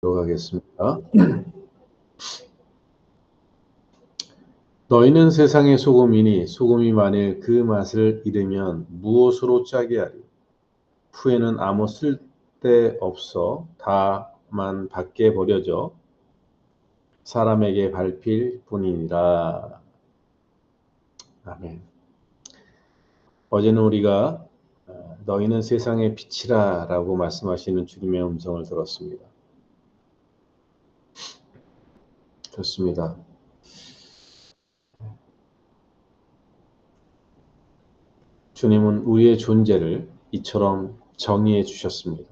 들어가겠습니다. 너희는 세상의 소금이니 소금이 만일 그 맛을 잃으면 무엇으로 짜게 하리? 후에는 아무 쓸데 없어 다만 밖에 버려져 사람에게 밟힐 뿐이니라. 아멘. 어제는 우리가 어, 너희는 세상의 빛이라 라고 말씀하시는 주님의 음성을 들었습니다. 좋습니다. 주님은 우리의 존재를 이처럼 정의해 주셨습니다.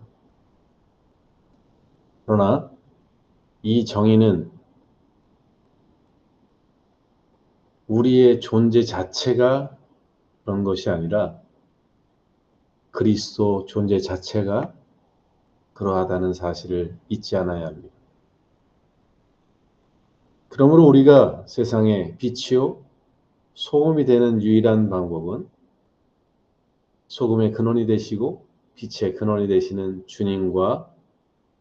그러나 이 정의는 우리의 존재 자체가 그런 것이 아니라 그리스도 존재 자체가 그러하다는 사실을 잊지 않아야 합니다. 그러므로 우리가 세상에 빛이요 소금이 되는 유일한 방법은 소금의 근원이 되시고 빛의 근원이 되시는 주님과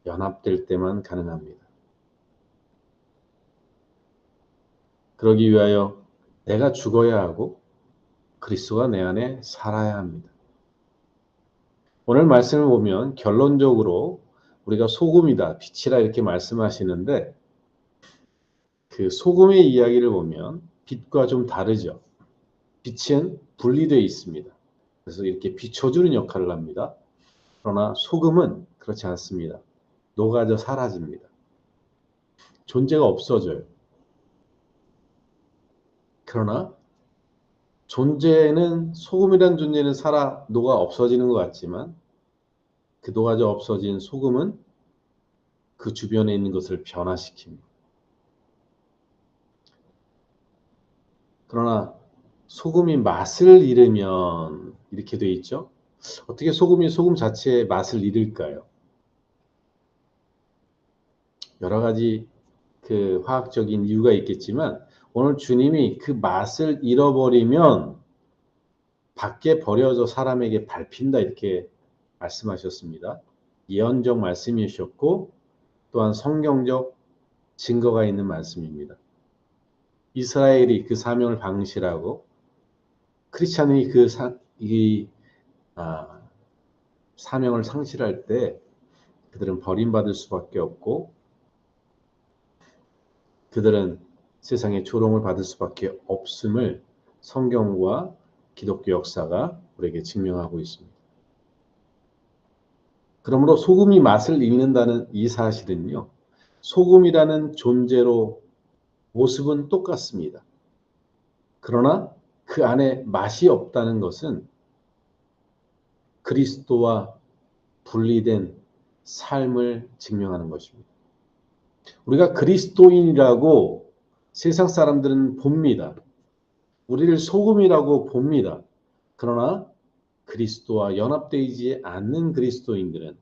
연합될 때만 가능합니다. 그러기 위하여 내가 죽어야 하고 그리스도가 내 안에 살아야 합니다. 오늘 말씀을 보면 결론적으로 우리가 소금이다, 빛이라 이렇게 말씀하시는데 그 소금의 이야기를 보면 빛과 좀 다르죠. 빛은 분리되어 있습니다. 그래서 이렇게 비춰주는 역할을 합니다. 그러나 소금은 그렇지 않습니다. 녹아져 사라집니다. 존재가 없어져요. 그러나 존재는 소금이란 존재는 살아 녹아 없어지는 것 같지만 그 녹아져 없어진 소금은 그 주변에 있는 것을 변화시킵니다. 그러나 소금이 맛을 잃으면 이렇게 돼 있죠. 어떻게 소금이 소금 자체의 맛을 잃을까요? 여러 가지 그 화학적인 이유가 있겠지만 오늘 주님이 그 맛을 잃어버리면 밖에 버려져 사람에게 밟힌다 이렇게 말씀하셨습니다. 예언적 말씀이셨고 또한 성경적 증거가 있는 말씀입니다. 이스라엘이 그 사명을 방실하고 크리스찬이 그 사, 이, 아, 사명을 상실할 때 그들은 버림받을 수밖에 없고 그들은 세상에 조롱을 받을 수밖에 없음을 성경과 기독교 역사가 우리에게 증명하고 있습니다. 그러므로 소금이 맛을 잃는다는 이 사실은요, 소금이라는 존재로 모습은 똑같습니다. 그러나 그 안에 맛이 없다는 것은 그리스도와 분리된 삶을 증명하는 것입니다. 우리가 그리스도인이라고 세상 사람들은 봅니다. 우리를 소금이라고 봅니다. 그러나 그리스도와 연합되지 않는 그리스도인들은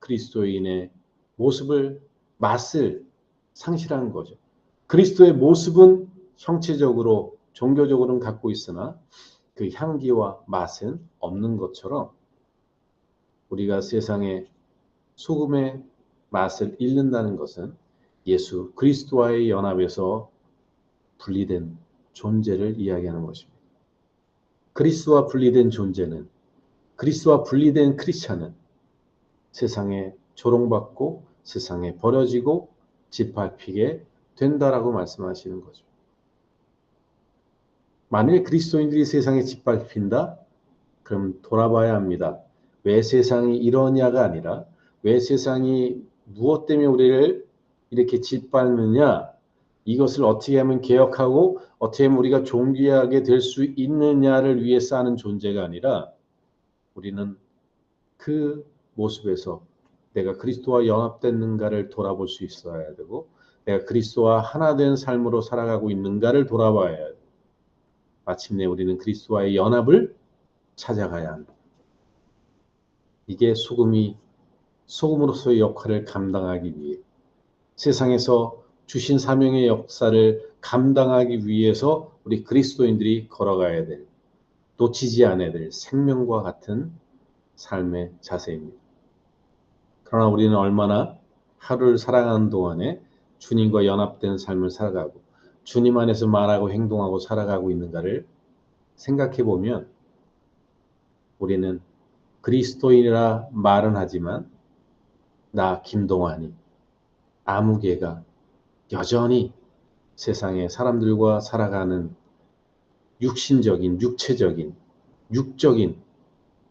그리스도인의 모습을 맛을 상실한 거죠. 그리스도의 모습은 형체적으로 종교적으로는 갖고 있으나 그 향기와 맛은 없는 것처럼 우리가 세상의 소금의 맛을 잃는다는 것은 예수 그리스도와의 연합에서 분리된 존재를 이야기하는 것입니다. 그리스도와 분리된 존재는 그리스도와 분리된 크리스찬은 세상에 조롱받고 세상에 버려지고 짓밟히게 된다라고 말씀하시는 거죠. 만일 그리스도인들이 세상에 짓밟힌다? 그럼 돌아봐야 합니다. 왜 세상이 이러냐가 아니라 왜 세상이 무엇 때문에 우리를 이렇게 짓밟느냐? 이것을 어떻게 하면 개혁하고 어떻게 하면 우리가 존귀하게 될 수 있느냐를 위해서 하는 존재가 아니라 우리는 그 모습에서 내가 그리스도와 연합됐는가를 돌아볼 수 있어야 되고 내가 그리스도와 하나 된 삶으로 살아가고 있는가를 돌아봐야 해요. 마침내 우리는 그리스도와의 연합을 찾아가야 한다. 이게 소금이 소금으로서의 역할을 감당하기 위해 세상에서 주신 사명의 역사를 감당하기 위해서 우리 그리스도인들이 걸어가야 될 놓치지 않아야 될 생명과 같은 삶의 자세입니다. 그러나 우리는 얼마나 하루를 살아가는 동안에 주님과 연합된 삶을 살아가고 주님 안에서 말하고 행동하고 살아가고 있는가를 생각해 보면 우리는 그리스도인이라 말은 하지만 나 김동환이 아무개가 여전히 세상의 사람들과 살아가는 육신적인, 육체적인, 육적인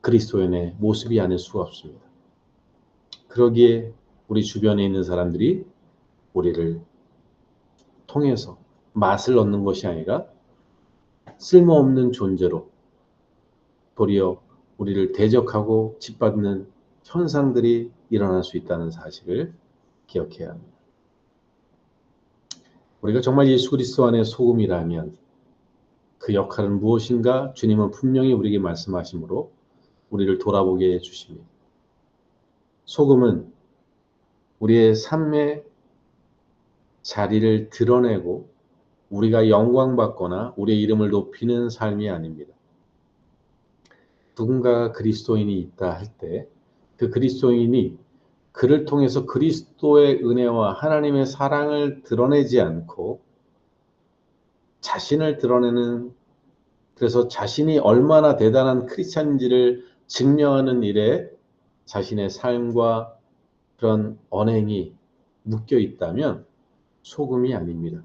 그리스도인의 모습이 아닐 수가 없습니다. 그러기에 우리 주변에 있는 사람들이 우리를 통해서 맛을 얻는 것이 아니라 쓸모없는 존재로 도리어 우리를 대적하고 짓밟는 현상들이 일어날 수 있다는 사실을 기억해야 합니다. 우리가 정말 예수 그리스도 안에 소금이라면 그 역할은 무엇인가 주님은 분명히 우리에게 말씀하시므로 우리를 돌아보게 해주십니다. 소금은 우리의 삶의 자리를 드러내고 우리가 영광받거나 우리의 이름을 높이는 삶이 아닙니다. 누군가가 그리스도인이 있다 할 때 그 그리스도인이 그를 통해서 그리스도의 은혜와 하나님의 사랑을 드러내지 않고 자신을 드러내는 그래서 자신이 얼마나 대단한 크리스찬인지를 증명하는 일에 자신의 삶과 그런 언행이 묶여 있다면 소금이 아닙니다.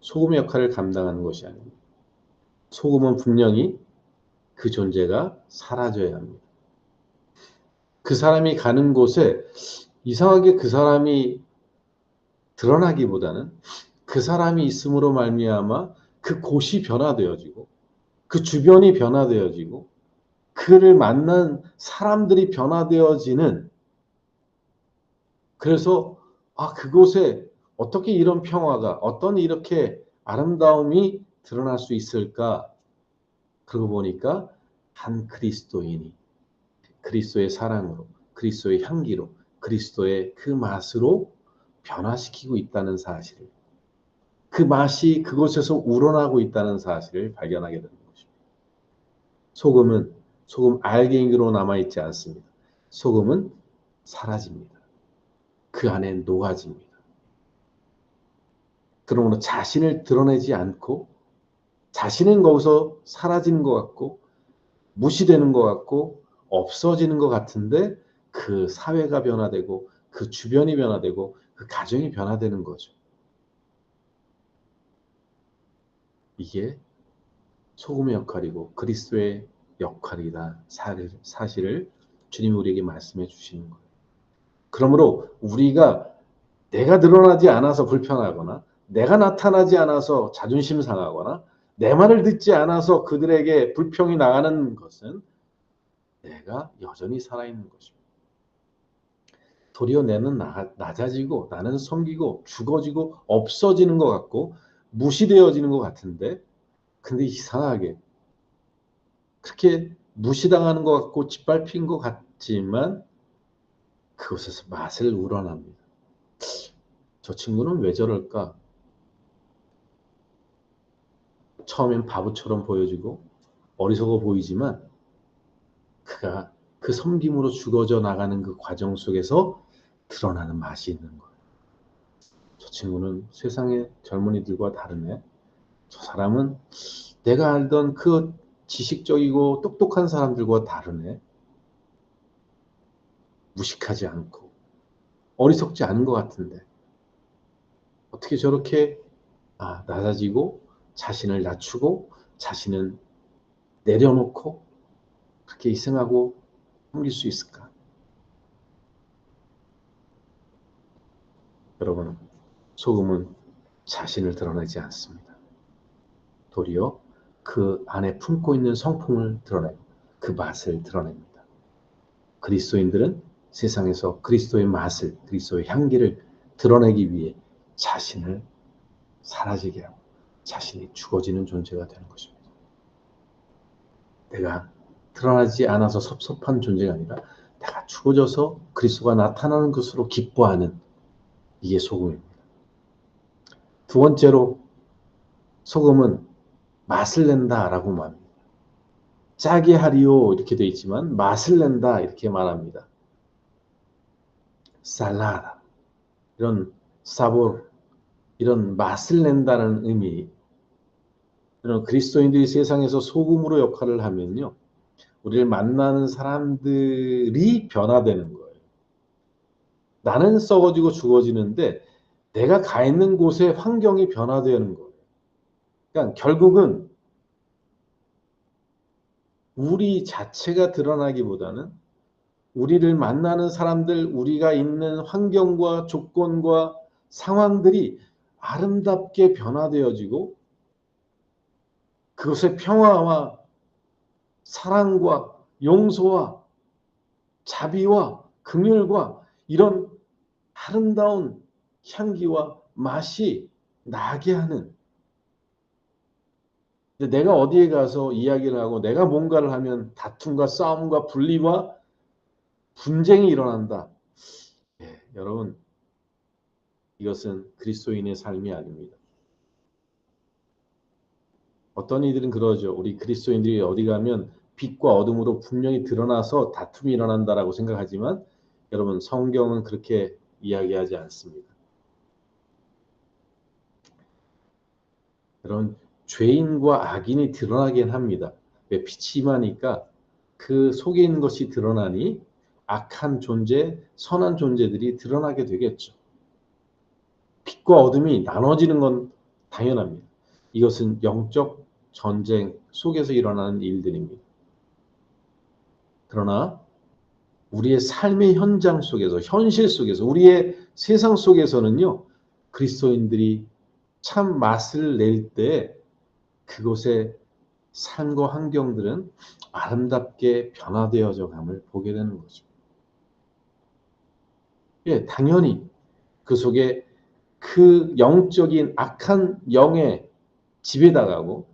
소금의 역할을 감당하는 것이 아닙니다. 소금은 분명히 그 존재가 사라져야 합니다. 그 사람이 가는 곳에 이상하게 그 사람이 드러나기보다는 그 사람이 있음으로 말미암아 그 곳이 변화되어지고 그 주변이 변화되어지고 그를 만난 사람들이 변화되어지는 그래서 아 그곳에 어떻게 이런 평화가 어떤 이렇게 아름다움이 드러날 수 있을까 그러고 보니까 한 그리스도인이 그리스도의 사랑으로 그리스도의 향기로 그리스도의 그 맛으로 변화시키고 있다는 사실을 그 맛이 그곳에서 우러나고 있다는 사실을 발견하게 되는 것입니다. 소금은 소금 알갱이로 남아있지 않습니다. 소금은 사라집니다. 그 안에 녹아집니다. 그러므로 자신을 드러내지 않고 자신은 거기서 사라지는 것 같고 무시되는 것 같고 없어지는 것 같은데 그 사회가 변화되고 그 주변이 변화되고 그 가정이 변화되는 거죠. 이게 소금의 역할이고 그리스도의 역할이다 사실을 주님이 우리에게 말씀해 주시는 거예요. 그러므로 우리가 내가 드러나지 않아서 불편하거나 내가 나타나지 않아서 자존심 상하거나 내 말을 듣지 않아서 그들에게 불평이 나가는 것은 내가 여전히 살아있는 것입니다. 도리어 내는 나, 낮아지고 나는 섬기고 죽어지고 없어지는 것 같고 무시되어지는 것 같은데 근데 이상하게 그렇게 무시당하는 것 같고 짓밟힌 것 같지만 그곳에서 맛을 우러납니다. 저 친구는 왜 저럴까? 처음엔 바보처럼 보여지고 어리석어 보이지만 그가 그 섬김으로 죽어져 나가는 그 과정 속에서 드러나는 맛이 있는 거예요. 저 친구는 세상의 젊은이들과 다르네. 저 사람은 내가 알던 그 지식적이고 똑똑한 사람들과 다르네. 무식하지 않고 어리석지 않은 것 같은데 어떻게 저렇게 아, 낮아지고 자신을 낮추고 자신은 내려놓고 그렇게 희생하고 섬길 수 있을까? 여러분, 소금은 자신을 드러내지 않습니다. 도리어 그 안에 품고 있는 성품을 드러내고 그 맛을 드러냅니다. 그리스도인들은 세상에서 그리스도의 맛을, 그리스도의 향기를 드러내기 위해 자신을 사라지게 하고 자신이 죽어지는 존재가 되는 것입니다. 내가 드러나지 않아서 섭섭한 존재가 아니라 내가 죽어져서 그리스도가 나타나는 것으로 기뻐하는 이게 소금입니다. 두 번째로 소금은 맛을 낸다라고 말합니다. 짜게 하리요 이렇게 되어 있지만 맛을 낸다 이렇게 말합니다. 살라다 이런 사볼 이런 맛을 낸다는 의미 이런 그리스도인들이 세상에서 소금으로 역할을 하면요 우리를 만나는 사람들이 변화되는 거예요. 나는 썩어지고 죽어지는데 내가 가 있는 곳의 환경이 변화되는 거예요. 그러니까 결국은 우리 자체가 드러나기보다는 우리를 만나는 사람들, 우리가 있는 환경과 조건과 상황들이 아름답게 변화되어지고 그것의 평화와 사랑과 용서와 자비와 긍휼과 이런 아름다운 향기와 맛이 나게 하는. 내가 어디에 가서 이야기를 하고 내가 뭔가를 하면 다툼과 싸움과 분리와 분쟁이 일어난다. 예, 여러분 이것은 그리스도인의 삶이 아닙니다. 어떤 이들은 그러죠. 우리 그리스도인들이 어디 가면 빛과 어둠으로 분명히 드러나서 다툼이 일어난다라고 생각하지만 여러분 성경은 그렇게 이야기하지 않습니다. 여러분 죄인과 악인이 드러나긴 합니다. 왜 빛이 임하니까 그 속에 있는 것이 드러나니 악한 존재, 선한 존재들이 드러나게 되겠죠. 빛과 어둠이 나눠지는 건 당연합니다. 이것은 영적 전쟁 속에서 일어나는 일들입니다. 그러나 우리의 삶의 현장 속에서, 현실 속에서, 우리의 세상 속에서는요, 그리스도인들이 참 맛을 낼 때 그곳의 삶과 환경들은 아름답게 변화되어져 감을 보게 되는 거죠. 예, 당연히 그 속에 그 영적인 악한 영의 지배당하고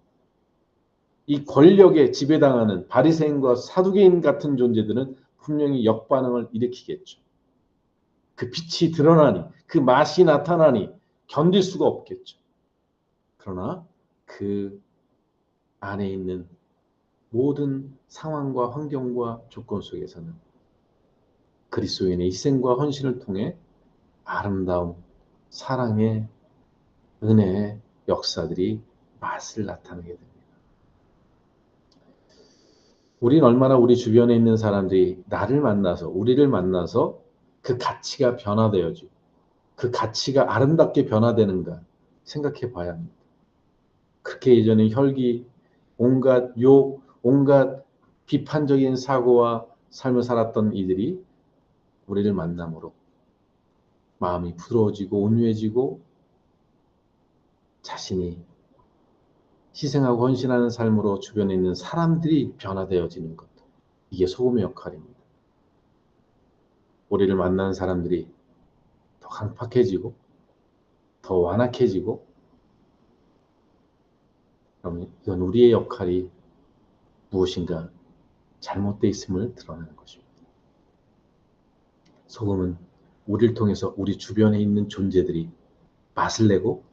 이 권력에 지배당하는 바리새인과 사두개인 같은 존재들은 분명히 역반응을 일으키겠죠. 그 빛이 드러나니 그 맛이 나타나니 견딜 수가 없겠죠. 그러나 그 안에 있는 모든 상황과 환경과 조건 속에서는 그리스도인의 희생과 헌신을 통해 아름다운 사랑의 은혜의 역사들이 맛을 나타내게 됩니다. 우리는 얼마나 우리 주변에 있는 사람들이 나를 만나서 우리를 만나서 그 가치가 변화되어지고 그 가치가 아름답게 변화되는가 생각해 봐야 합니다. 그렇게 예전에 혈기, 온갖 욕, 온갖 비판적인 사고와 삶을 살았던 이들이 우리를 만남으로 마음이 부드러워지고 온유해지고 자신이 희생하고 헌신하는 삶으로 주변에 있는 사람들이 변화되어지는 것. 이게 소금의 역할입니다. 우리를 만나는 사람들이 더 강팍해지고 더 완악해지고 그럼 이건 우리의 역할이 무엇인가 잘못되어 있음을 드러내는 것입니다. 소금은 우리를 통해서 우리 주변에 있는 존재들이 맛을 내고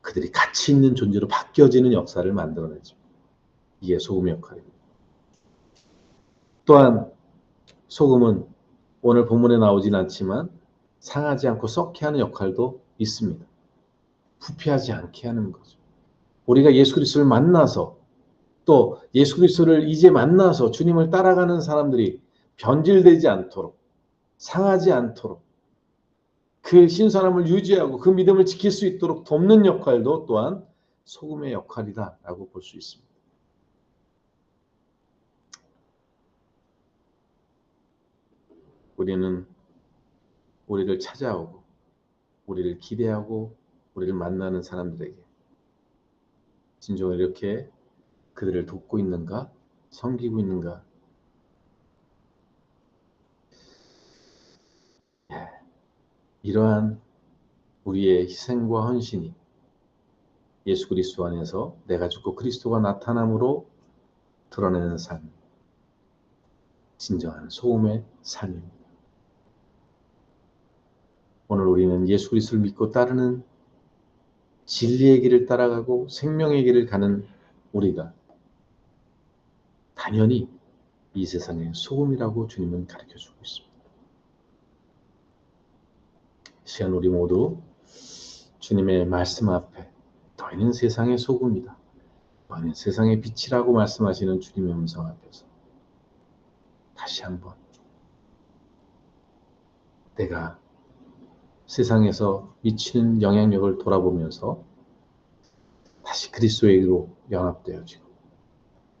그들이 가치 있는 존재로 바뀌어지는 역사를 만들어내죠. 이게 소금의 역할입니다. 또한 소금은 오늘 본문에 나오진 않지만 상하지 않고 썩게 하는 역할도 있습니다. 부패하지 않게 하는 거죠. 우리가 예수 그리스도를 만나서 또 예수 그리스도를 이제 만나서 주님을 따라가는 사람들이 변질되지 않도록 상하지 않도록 그 신선함을 유지하고 그 믿음을 지킬 수 있도록 돕는 역할도 또한 소금의 역할이다라고 볼 수 있습니다. 우리는 우리를 찾아오고 우리를 기대하고 우리를 만나는 사람들에게 진정으로 이렇게 그들을 돕고 있는가 섬기고 있는가 이러한 우리의 희생과 헌신이 예수 그리스도 안에서 내가 죽고 그리스도가 나타남으로 드러내는 삶, 진정한 소음의 삶입니다. 오늘 우리는 예수 그리스도를 믿고 따르는 진리의 길을 따라가고 생명의 길을 가는 우리가 당연히 이 세상의 소금이라고 주님은 가르쳐 주고 있습니다. 시간 우리 모두 주님의 말씀 앞에 너희는 세상의 소금이다. 너희는 세상의 빛이라고 말씀하시는 주님의 음성 앞에서 다시 한번 내가 세상에서 미치는 영향력을 돌아보면서 다시 그리스도에게로 연합되어지고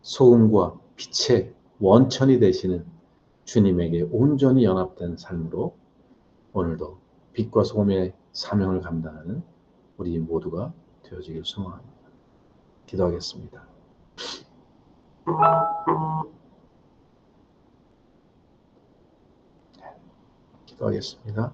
소금과 빛의 원천이 되시는 주님에게 온전히 연합된 삶으로 오늘도 빛과 소금의 사명을 감당하는 우리 모두가 되어지길 소망합니다. 기도하겠습니다. 기도하겠습니다.